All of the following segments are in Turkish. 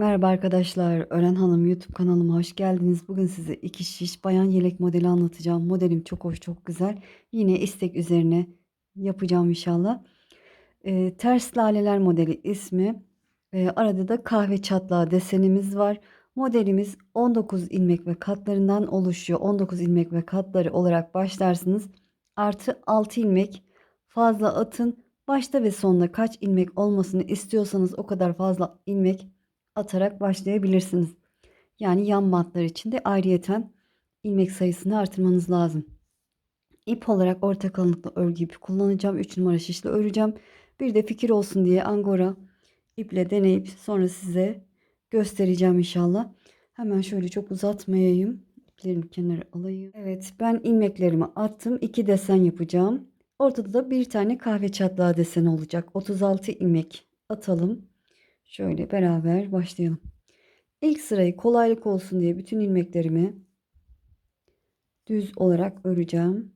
Merhaba arkadaşlar, Ören Hanım YouTube kanalıma hoş geldiniz. Bugün size iki şiş bayan yelek modeli anlatacağım. Modelim çok hoş, çok güzel. Yine istek üzerine yapacağım inşallah. Ee, ters laleler modeli ismi. Ee, arada da kahve çatlağı desenimiz var. Modelimiz 19 ilmek ve katlarından oluşuyor. 19 ilmek ve katları olarak başlarsınız. Artı 6 ilmek fazla atın. Başta ve sonunda kaç ilmek olmasını istiyorsanız o kadar fazla ilmek atarak başlayabilirsiniz. Yani yan bantlar için de ayrıyeten ilmek sayısını artırmanız lazım. İp olarak orta kalınlıklı örgü ipi kullanacağım. 3 numara şişle öreceğim. Bir de fikir olsun diye angora iple deneyip sonra size göstereceğim inşallah. Hemen şöyle çok uzatmayayım. İplerimi kenara alayım. Evet ben ilmeklerimi attım. 2 desen yapacağım. Ortada da bir tane kahve çatlağı deseni olacak. 36 ilmek atalım. Şöyle beraber başlayalım. İlk sırayı kolaylık olsun diye bütün ilmeklerimi düz olarak öreceğim.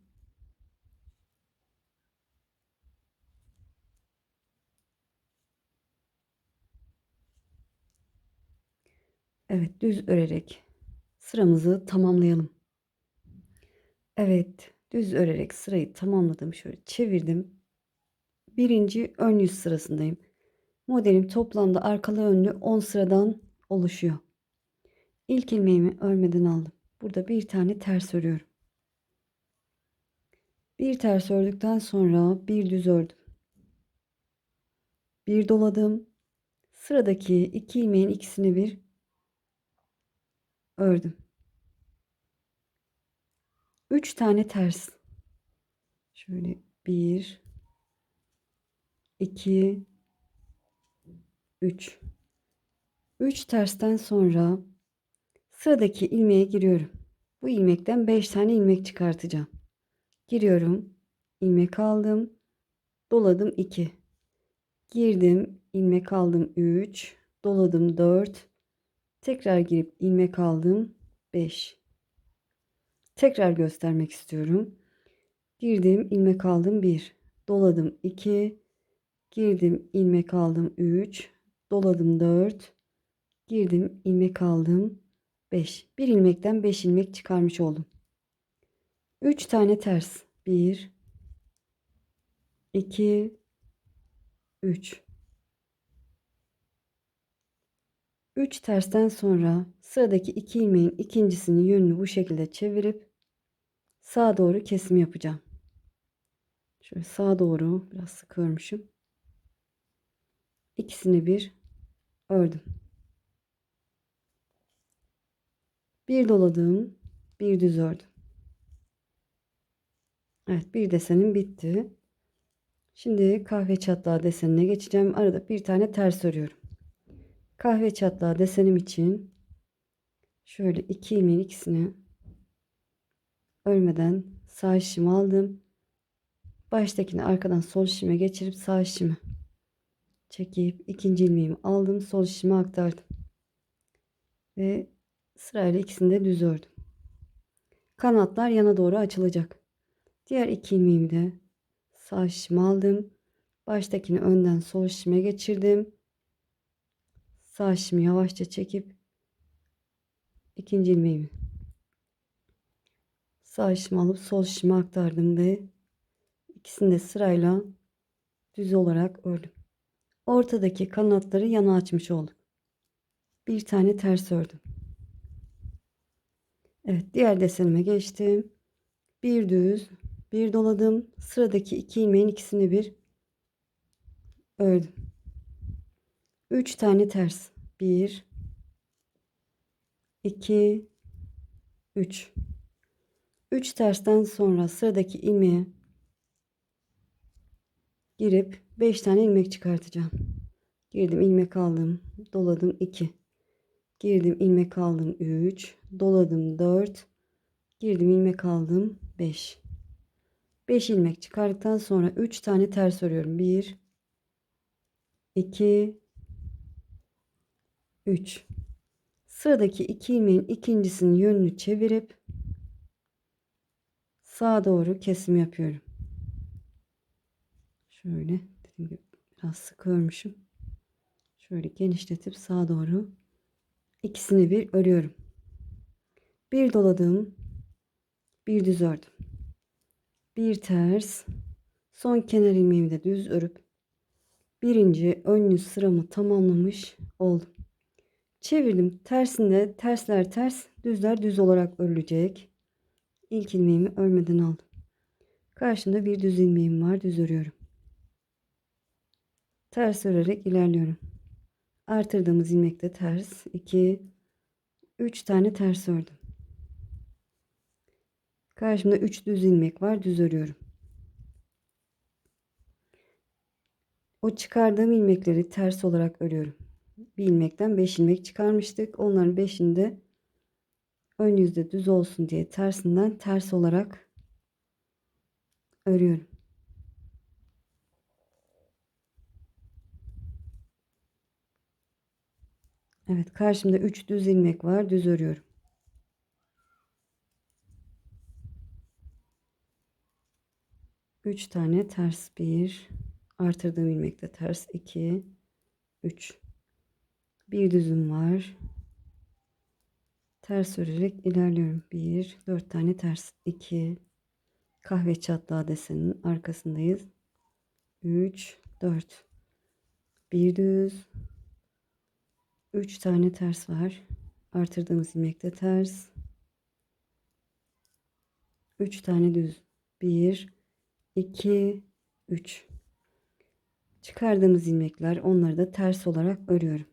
Evet düz örerek sıramızı tamamlayalım. Evet düz örerek sırayı tamamladım. Şöyle çevirdim. Birinci ön yüz sırasındayım. Modelim toplamda arkalı önlü 10 sıradan oluşuyor. İlk ilmeğimi örmeden aldım. Burada bir tane ters örüyorum. Bir ters ördükten sonra bir düz ördüm. Bir doladım. Sıradaki iki ilmeğin ikisini bir ördüm. Üç tane ters. Şöyle bir, iki, 3 3 tersten sonra sıradaki ilmeğe giriyorum. Bu ilmekten 5 tane ilmek çıkartacağım. Giriyorum. ilmek aldım. Doladım 2. Girdim, ilmek aldım 3, doladım 4. Tekrar girip ilmek aldım 5. Tekrar göstermek istiyorum. Girdim, ilmek aldım 1. Doladım 2. Girdim, ilmek aldım 3 doladım 4 girdim ilmek aldım 5 bir ilmekten 5 ilmek çıkarmış oldum. 3 tane ters. 1 2 3 3 tersten sonra sıradaki 2 ilmeğin ikincisini yönünü bu şekilde çevirip sağa doğru kesim yapacağım. Şöyle sağa doğru biraz sık örmüşüm. İkisini bir ördüm. Bir doladım, bir düz ördüm. Evet, bir desenim bitti. Şimdi kahve çatlağı desenine geçeceğim. Arada bir tane ters örüyorum. Kahve çatlağı desenim için şöyle iki ilmeğin ikisini örmeden sağ şişimi aldım. Baştakini arkadan sol şişime geçirip sağ şişimi çekip ikinci ilmeğimi aldım. Sol şişime aktardım. Ve sırayla ikisini de düz ördüm. Kanatlar yana doğru açılacak. Diğer iki ilmeğimi de sağ şişime aldım. Baştakini önden sol şişime geçirdim. Sağ şişimi yavaşça çekip ikinci ilmeğimi sağ şişimi alıp sol şişime aktardım ve ikisini de sırayla düz olarak ördüm. Ortadaki kanatları yana açmış olduk. Bir tane ters ördüm. Evet diğer desenime geçtim. Bir düz, bir doladım. Sıradaki iki ilmeğin ikisini bir ördüm. Üç tane ters. Bir, iki, üç. Üç tersten sonra sıradaki ilmeğe girip 5 tane ilmek çıkartacağım. Girdim ilmek aldım. Doladım 2. Girdim ilmek aldım 3. Doladım 4. Girdim ilmek aldım 5. 5 ilmek çıkardıktan sonra 3 tane ters örüyorum. 1 2 3 Sıradaki 2 ilmeğin ikincisinin yönünü çevirip sağa doğru kesim yapıyorum. Şöyle dediğim gibi biraz sık örmüşüm. Şöyle genişletip sağa doğru ikisini bir örüyorum. Bir doladım. Bir düz ördüm. Bir ters. Son kenar ilmeğimi de düz örüp birinci ön yüz sıramı tamamlamış oldum. Çevirdim. Tersinde tersler ters, düzler düz olarak örülecek. İlk ilmeğimi örmeden aldım. Karşımda bir düz ilmeğim var. Düz örüyorum. Ters örerek ilerliyorum. Artırdığımız ilmekte ters. 2 3 tane ters ördüm. Karşımda 3 düz ilmek var. Düz örüyorum. O çıkardığım ilmekleri ters olarak örüyorum. Bir ilmekten 5 ilmek çıkarmıştık. Onların 5'ini de ön yüzde düz olsun diye tersinden ters olarak örüyorum. Evet karşımda 3 düz ilmek var. Düz örüyorum. Üç tane ters bir artırdığım ilmekte ters. 2 3 bir düzüm var. Ters örerek ilerliyorum. 1 4 tane ters. 2 kahve çatlağı deseninin arkasındayız. 3 4 bir düz 3 tane ters var. Artırdığımız ilmekte ters. 3 tane düz. 1 2 3 çıkardığımız ilmekler onları da ters olarak örüyorum.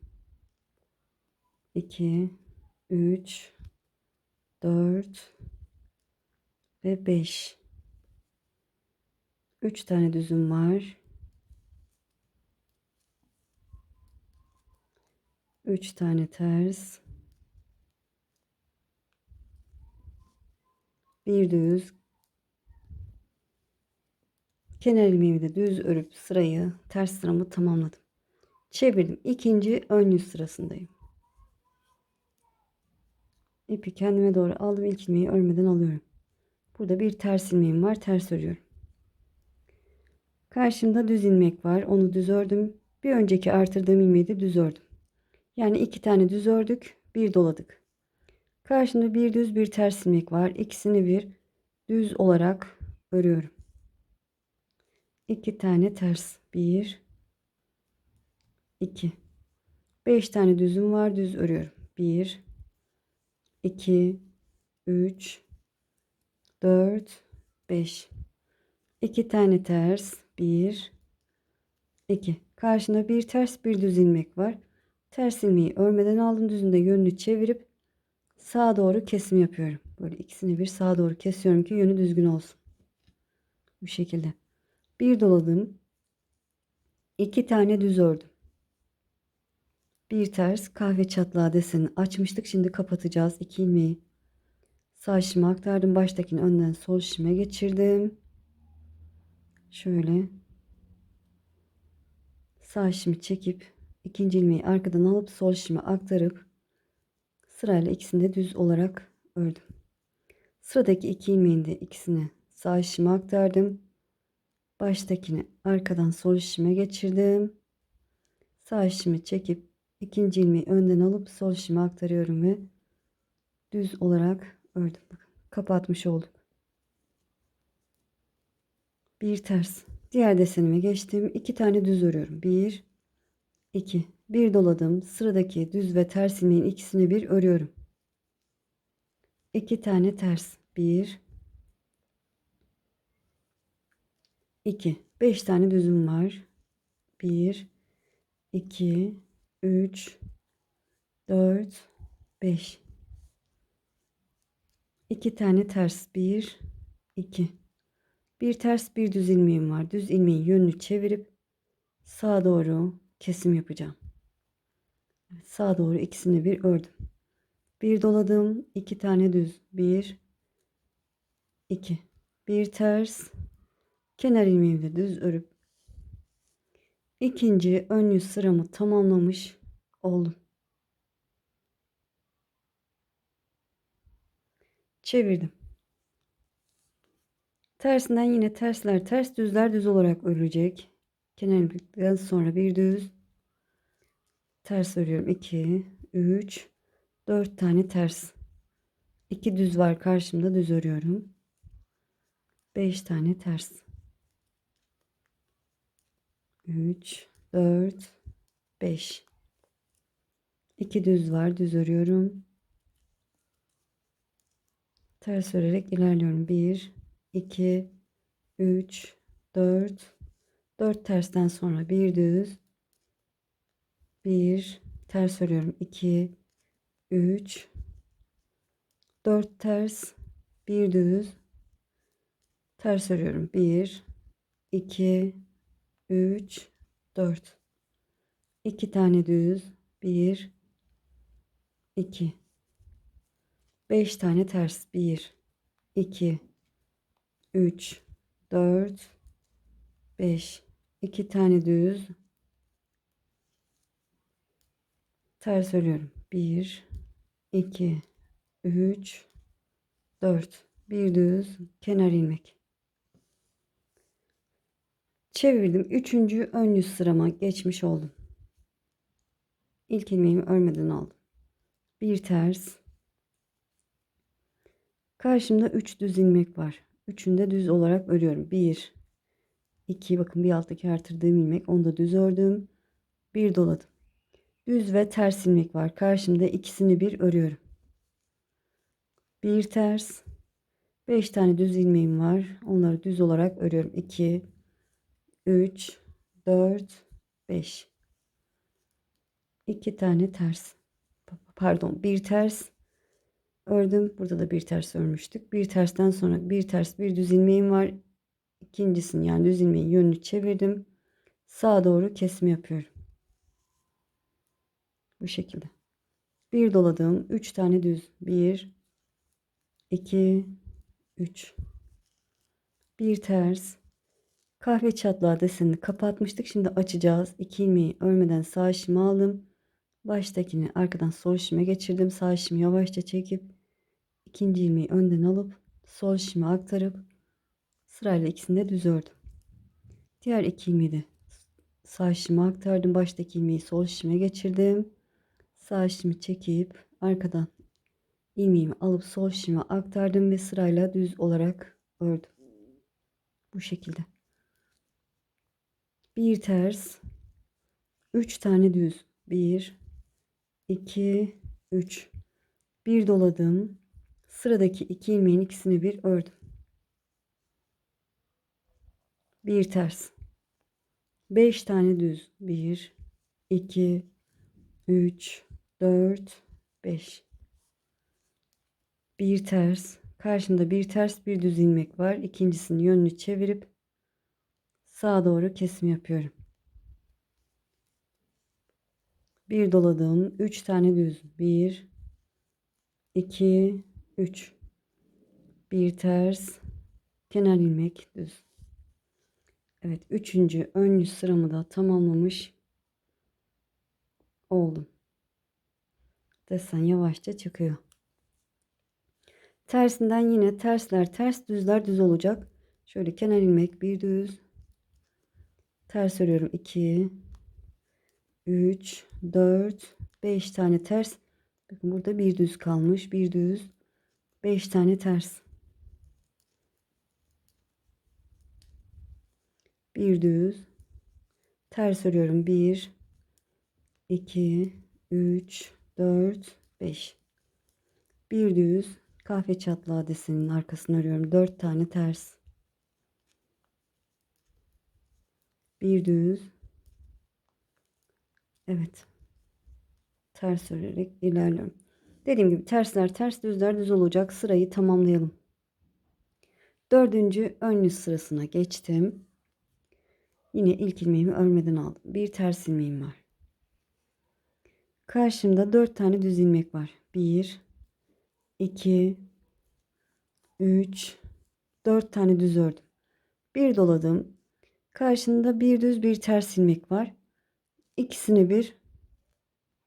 2 3 4 ve 5 3 tane düzüm var 3 tane ters. Bir düz. Kenar ilmeğimi de düz örüp sırayı ters sıramı tamamladım. Çevirdim. İkinci ön yüz sırasındayım. İpi kendime doğru aldım. İlk ilmeği örmeden alıyorum. Burada bir ters ilmeğim var. Ters örüyorum. Karşımda düz ilmek var. Onu düz ördüm. Bir önceki artırdığım ilmeği de düz ördüm yani iki tane düz ördük bir doladık. Karşımda bir düz bir ters ilmek var. İkisini bir düz olarak örüyorum. 2 tane ters. 1 2 5 tane düzüm var düz örüyorum. 1 2 3 4 5 2 tane ters. 1 2 karşında bir ters bir düz ilmek var ters ilmeği örmeden aldım düzünde yönünü çevirip sağa doğru kesim yapıyorum. Böyle ikisini bir sağa doğru kesiyorum ki yönü düzgün olsun. Bu şekilde. Bir doladım. İki tane düz ördüm. Bir ters kahve çatlağı deseni açmıştık. Şimdi kapatacağız iki ilmeği. Sağ şişime aktardım. Baştakini önden sol şişime geçirdim. Şöyle. Sağ şişimi çekip ikinci ilmeği arkadan alıp sol şişime aktarıp sırayla ikisini de düz olarak ördüm sıradaki iki ilmeğin de ikisini sağ şişime aktardım baştakini arkadan sol şişime geçirdim. Sağ şişimi çekip ikinci ilmeği önden alıp sol şişime aktarıyorum ve düz olarak ördüm. Bakın kapatmış olduk. Bir ters. Diğer desenime geçtim. iki tane düz örüyorum. Bir, iki. Bir doladım. Sıradaki düz ve ters ilmeğin ikisini bir örüyorum. İki tane ters. Bir, 2 5 tane düzüm var. 1 2 3 4 5 2 tane ters. 1 2 bir ters bir düz ilmeğim var. Düz ilmeği yönünü çevirip sağa doğru kesim yapacağım sağa doğru ikisini bir ördüm bir doladım iki tane düz 1 2 bir ters kenar ilmeğimle düz örüp ikinci ön yüz sıramı tamamlamış oldum. Çevirdim. Tersinden yine tersler ters düzler düz olarak örülecek. Kenar ilmekten sonra bir düz ters örüyorum. 2 3 4 tane ters. 2 düz var karşımda düz örüyorum. 5 tane ters. 3 4 5 2 düz var düz örüyorum. Ters örerek ilerliyorum. 1 2 3 4 4 tersten sonra bir düz. 1 ters örüyorum. 2 3 4 ters bir düz. Ters örüyorum. 1 2 3 4 2 tane düz. 1 2 5 tane ters. 1 2 3 4 5 2 tane düz. Ters örüyorum. 1 2 3 4 bir düz kenar ilmek. Çevirdim. Üçüncü ön yüz sırama geçmiş oldum. İlk ilmeğimi örmeden aldım. Bir ters. Karşımda 3 düz ilmek var. Üçünde düz olarak örüyorum. 1 2 bakın bir alttaki artırdığım ilmek onu da düz ördüm. Bir doladım. Düz ve ters ilmek var. Karşımda ikisini bir örüyorum. Bir ters. 5 tane düz ilmeğim var. Onları düz olarak örüyorum. 2 3 4 5 2 tane ters. Pardon bir ters ördüm. Burada da bir ters örmüştük. Bir tersten sonra bir ters bir düz ilmeğim var ikincisini yani düz ilmeğin yönünü çevirdim. Sağa doğru kesim yapıyorum. Bu şekilde. Bir doladım 3 tane düz. 1 2 3 bir ters. Kahve çatlağı desenini kapatmıştık. Şimdi açacağız. 2 ilmeği örmeden sağ işimi aldım. Baştakini arkadan sol işime geçirdim. Sağ işimi yavaşça çekip ikinci ilmeği önden alıp sol işime aktarıp sırayla ikisini de düz ördüm diğer iki ilmeği de sağ işime aktardım baştaki ilmeği sol işime geçirdim sağ işimi çekip arkadan ilmeğimi alıp sol şişime aktardım ve sırayla düz olarak ördüm. Bu şekilde. Bir ters, üç tane düz. Bir, iki, üç. Bir doladım. Sıradaki iki ilmeğin ikisini bir ördüm. Bir ters. Beş tane düz. Bir, iki, üç, dört, beş. Bir ters. Karşımda bir ters bir düz ilmek var. İkincisinin yönünü çevirip sağa doğru kesim yapıyorum. Bir doladım üç tane düz. Bir iki üç. Bir ters. Kenar ilmek düz Evet üçüncü ön yüz sıramı da tamamlamış oldum desen yavaşça çıkıyor Tersinden yine tersler ters düzler düz olacak. Şöyle kenar ilmek bir düz. Ters örüyorum 2 3 4 5 tane ters. Bakın burada bir düz kalmış. Bir düz. 5 tane ters. Bir düz. Ters örüyorum 1 2 3 4 5. Bir düz kahve çatlağı deseninin arkasını örüyorum. 4 tane ters. Bir düz. Evet. Ters örerek ilerliyorum. Dediğim gibi tersler ters düzler düz olacak. Sırayı tamamlayalım. Dördüncü ön yüz sırasına geçtim. Yine ilk ilmeğimi örmeden aldım. Bir ters ilmeğim var. Karşımda dört tane düz ilmek var. Bir, 2 3 4 tane düz ördüm. Bir doladım. Karşında bir düz bir ters ilmek var. İkisini bir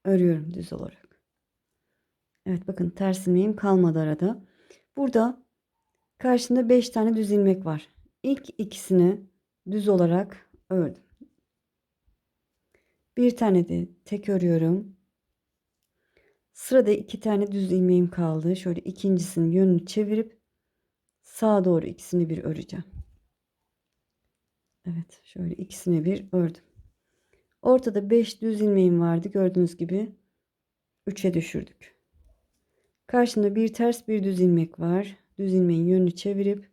örüyorum düz olarak. Evet bakın ters ilmeğim kalmadı arada. Burada karşında 5 tane düz ilmek var. İlk ikisini düz olarak ördüm. Bir tane de tek örüyorum. Sırada iki tane düz ilmeğim kaldı. Şöyle ikincisinin yönünü çevirip sağa doğru ikisini bir öreceğim. Evet, şöyle ikisini bir ördüm. Ortada 5 düz ilmeğim vardı. Gördüğünüz gibi 3'e düşürdük. Karşımda bir ters bir düz ilmek var. Düz ilmeğin yönünü çevirip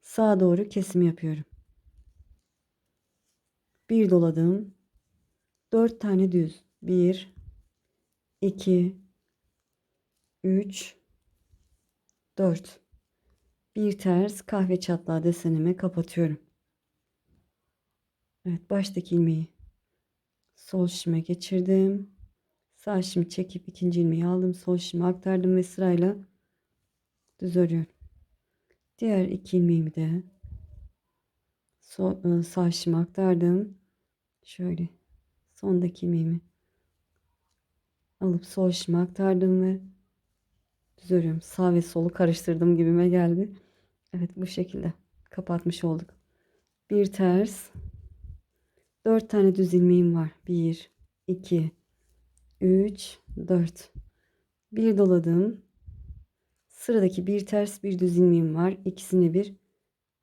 sağa doğru kesim yapıyorum. Bir doladım. 4 tane düz. 1 2 3 4 bir ters kahve çatlağı desenimi kapatıyorum. Evet baştaki ilmeği sol şişime geçirdim. Sağ şişimi çekip ikinci ilmeği aldım. Sol şişime aktardım ve sırayla düz örüyorum. Diğer iki ilmeğimi de sol, sağ şişime aktardım. Şöyle sondaki ilmeğimi alıp sol şişime aktardım ve düz. Sağ ve solu karıştırdım gibime geldi. Evet bu şekilde kapatmış olduk. Bir ters. Dört tane düz ilmeğim var. Bir, iki, üç, dört. Bir doladım. Sıradaki bir ters bir düz ilmeğim var. İkisini bir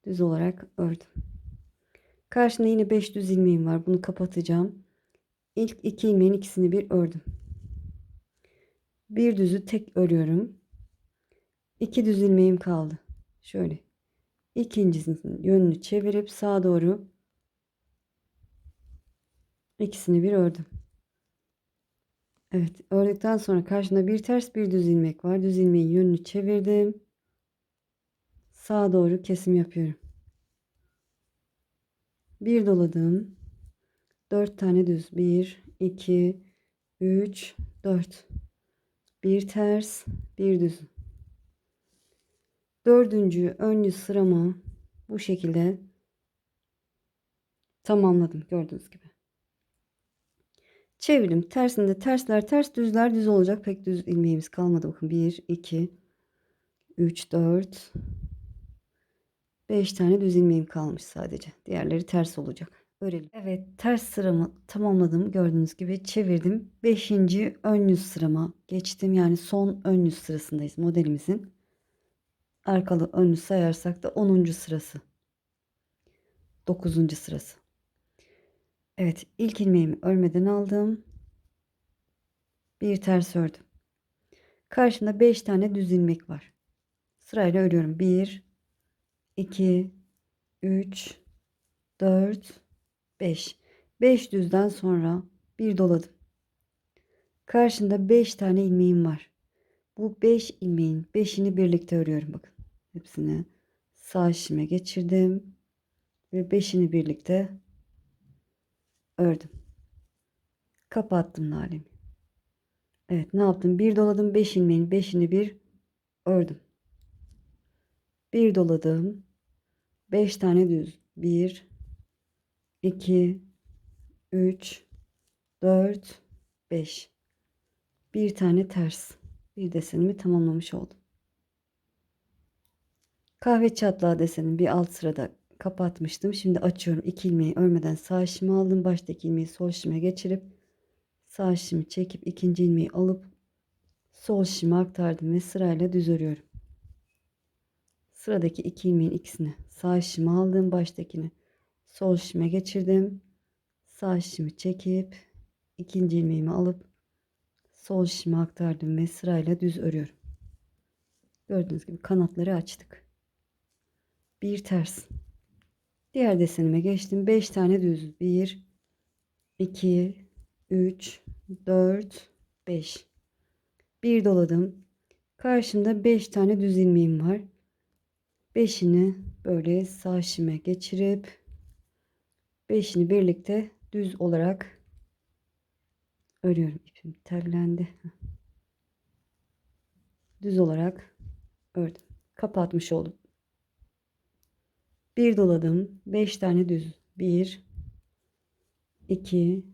düz olarak ördüm. Karşında yine beş düz ilmeğim var. Bunu kapatacağım. İlk iki ilmeğin ikisini bir ördüm. Bir düzü tek örüyorum. İki düz ilmeğim kaldı. Şöyle. İkincisinin yönünü çevirip sağa doğru ikisini bir ördüm. Evet, ördükten sonra karşında bir ters bir düz ilmek var. Düz ilmeğin yönünü çevirdim. Sağa doğru kesim yapıyorum. Bir doladım. Dört tane düz. Bir, iki, üç, dört. Bir ters, bir düz. Dördüncü ön yüz sıramı bu şekilde tamamladım gördüğünüz gibi. Çevirim tersinde tersler ters düzler düz olacak. Pek düz ilmeğimiz kalmadı. Bakın 1, 2, 3, 4, 5 tane düz ilmeğim kalmış sadece. Diğerleri ters olacak. Örelim. Evet ters sıramı tamamladım. Gördüğünüz gibi çevirdim. 5. ön yüz sırama geçtim. Yani son ön yüz sırasındayız modelimizin. Arkalı önlü sayarsak da 10. sırası. 9. sırası. Evet ilk ilmeğimi örmeden aldım. Bir ters ördüm. Karşımda 5 tane düz ilmek var. Sırayla örüyorum. 1 2 3 4 5 5 düzden sonra bir doladım. Karşında 5 tane ilmeğim var. Bu 5 ilmeğin 5'ini birlikte örüyorum bakın. Hepsini sağ şişime geçirdim ve 5'ini birlikte ördüm. Kapattım nalemi. Evet ne yaptım? Bir doladım 5 ilmeğin 5'ini bir ördüm. Bir doladım. 5 tane düz. 1 2 3 4 5 bir tane ters bir desenimi tamamlamış oldum. Kahve çatlağı desenin bir alt sırada kapatmıştım. Şimdi açıyorum. İki ilmeği örmeden sağ şişimi aldım. Baştaki ilmeği sol şişime geçirip sağ şişimi çekip ikinci ilmeği alıp sol şişime aktardım ve sırayla düz örüyorum. Sıradaki iki ilmeğin ikisini sağ şişime aldım. Baştakini sol şişime geçirdim. Sağ şişimi çekip ikinci ilmeğimi alıp sol şişime aktardım ve sırayla düz örüyorum. Gördüğünüz gibi kanatları açtık. Bir ters. Diğer desenime geçtim. 5 tane düz. 1 2 3 4 5. Bir doladım. Karşımda 5 tane düz ilmeğim var. 5'ini böyle sağ şime geçirip 5'ini birlikte düz olarak örüyorum. İpim terlendi. Düz olarak ördüm. Kapatmış oldum. Bir doladım. 5 tane düz. 1 2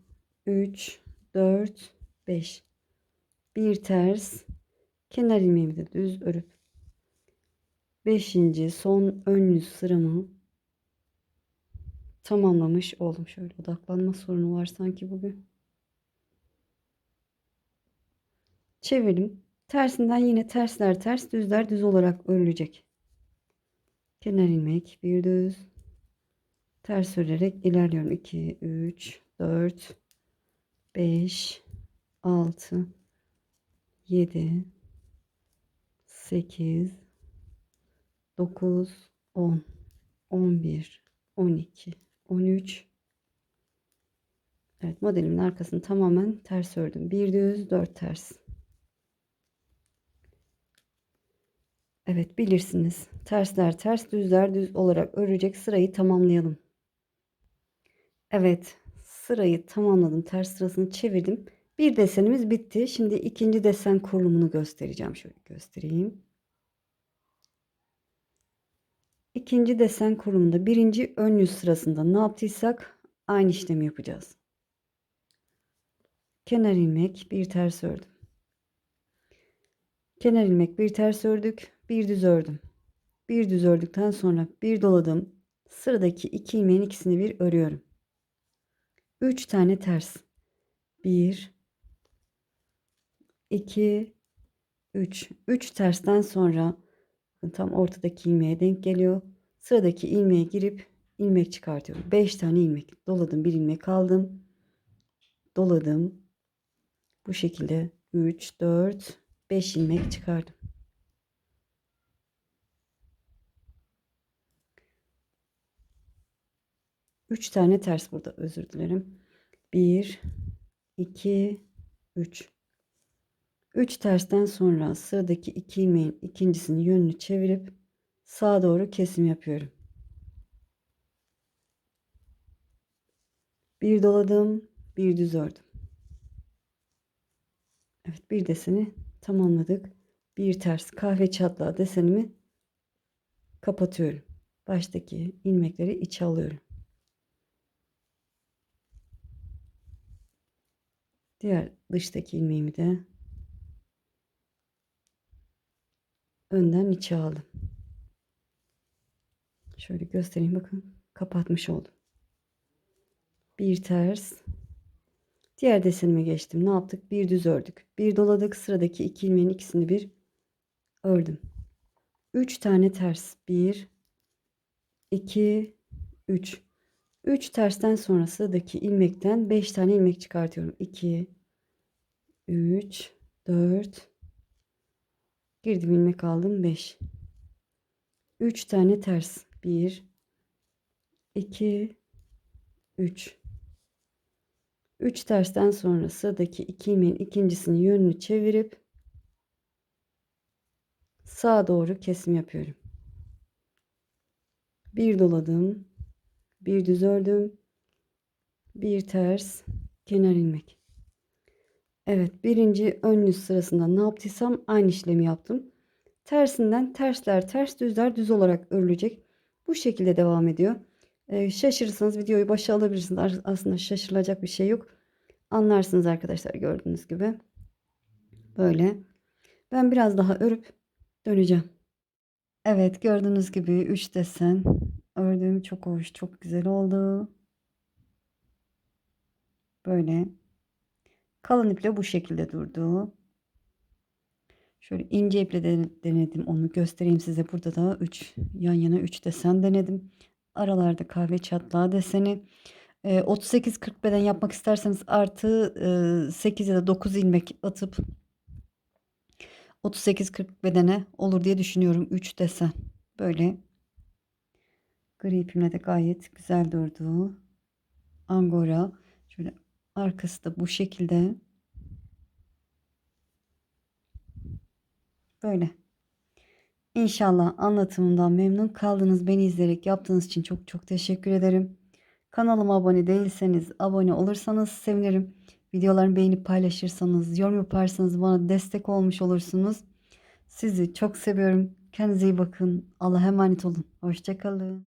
3 4 5 bir ters kenar ilmeğimi de düz örüp 5. son ön yüz sıramı tamamlamış oldum. Şöyle odaklanma sorunu var sanki bugün. Çevirdim. Tersinden yine tersler ters düzler düz olarak örülecek. Kenar ilmek bir düz. Ters örerek ilerliyorum. 2, 3, 4, 5, 6, 7, 8, 9, 10, 11, 12, 13. Evet modelimin arkasını tamamen ters ördüm. Bir düz, dört ters. Evet bilirsiniz. Tersler ters, düzler düz olarak örecek sırayı tamamlayalım. Evet sırayı tamamladım. Ters sırasını çevirdim. Bir desenimiz bitti. Şimdi ikinci desen kurulumunu göstereceğim. Şöyle göstereyim. İkinci desen kurulumunda birinci ön yüz sırasında ne yaptıysak aynı işlemi yapacağız. Kenar ilmek bir ters ördüm. Kenar ilmek bir ters ördük. Bir düz ördüm. Bir düz ördükten sonra bir doladım. Sıradaki iki ilmeğin ikisini bir örüyorum. 3 tane ters. 1 2 3 3 tersten sonra tam ortadaki ilmeğe denk geliyor. Sıradaki ilmeğe girip ilmek çıkartıyorum. 5 tane ilmek doladım. Bir ilmek aldım. Doladım. Bu şekilde 3 4 5 ilmek çıkardım. Üç tane ters burada özür dilerim. 1 2 3 3 tersten sonra sıradaki iki ilmeğin ikincisini yönünü çevirip sağa doğru kesim yapıyorum. Bir doladım, bir düz ördüm. Evet, bir deseni tamamladık. Bir ters kahve çatlağı desenimi kapatıyorum. Baştaki ilmekleri içe alıyorum. Diğer dıştaki ilmeğimi de önden içe aldım. Şöyle göstereyim bakın kapatmış oldum. Bir ters. Diğer desenime geçtim. Ne yaptık? Bir düz ördük. Bir doladık. Sıradaki iki ilmeğin ikisini bir ördüm. Üç tane ters. Bir, iki, üç. 3 tersten sonra sıradaki ilmekten 5 tane ilmek çıkartıyorum. 2 3 4 girdim ilmek aldım 5 3 tane ters 1 2 3 3 tersten sonra sıradaki iki ilmeğin ikincisini yönünü çevirip sağa doğru kesim yapıyorum. Bir doladım bir düz ördüm bir ters kenar ilmek. Evet birinci ön yüz sırasında ne yaptıysam aynı işlemi yaptım. Tersinden tersler ters düzler düz olarak örülecek bu şekilde devam ediyor. Ee, şaşırırsanız videoyu başa alabilirsiniz. Aslında şaşırılacak bir şey yok. Anlarsınız arkadaşlar gördüğünüz gibi. Böyle. Ben biraz daha örüp döneceğim. Evet gördüğünüz gibi 3 desen. Ördüğüm çok hoş, çok güzel oldu. Böyle. Kalın iple bu şekilde durdu. Şöyle ince iple de denedim onu göstereyim size. Burada da 3 yan yana 3 desen denedim. Aralarda kahve çatlağı deseni. 38-40 beden yapmak isterseniz artı 8 ya da 9 ilmek atıp 38-40 bedene olur diye düşünüyorum 3 desen. Böyle Gri ipimle de gayet güzel durdu. Angora. Şöyle arkası da bu şekilde. Böyle. İnşallah anlatımından memnun kaldınız. Beni izleyerek yaptığınız için çok çok teşekkür ederim. Kanalıma abone değilseniz abone olursanız sevinirim. Videolarımı beğenip paylaşırsanız, yorum yaparsanız bana destek olmuş olursunuz. Sizi çok seviyorum. Kendinize iyi bakın. Allah'a emanet olun. Hoşçakalın.